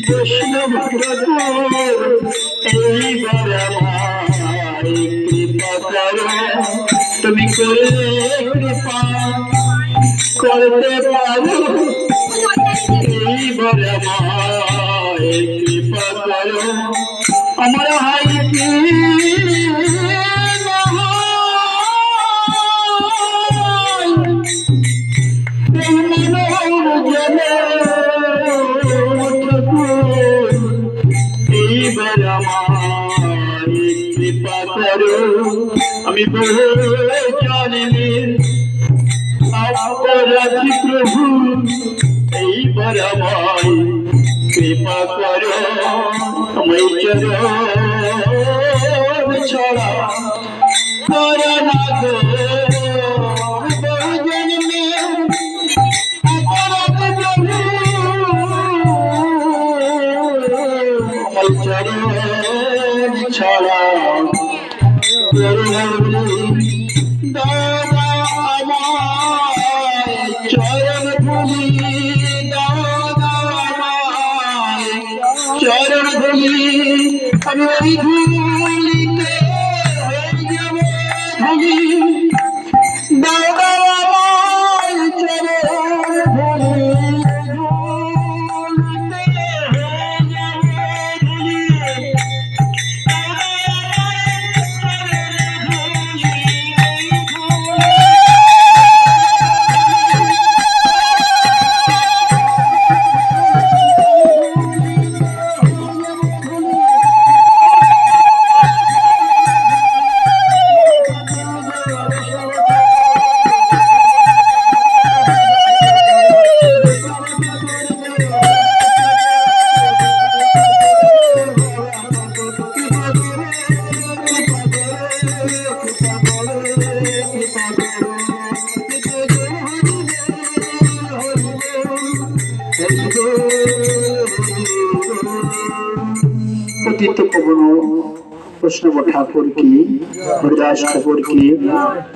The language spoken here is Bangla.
বৈষ্ণব এইবার আমায় কৃপা করো তুমি করে কৃপা করতে পারো এইবার আমায় কৃপা করো আমার হাই কি কৃপা করো আমি বহু জানি অপরাধী প্রভু, এইবার আমায় কৃপা করো। আমায় চরণ ছড়া করো না দাদা আমায় চরণ ভূমি দাদা আমায় চরণ আমি पतित कवनों प्रश्न ठाकुर की हरदास ठाकुर की।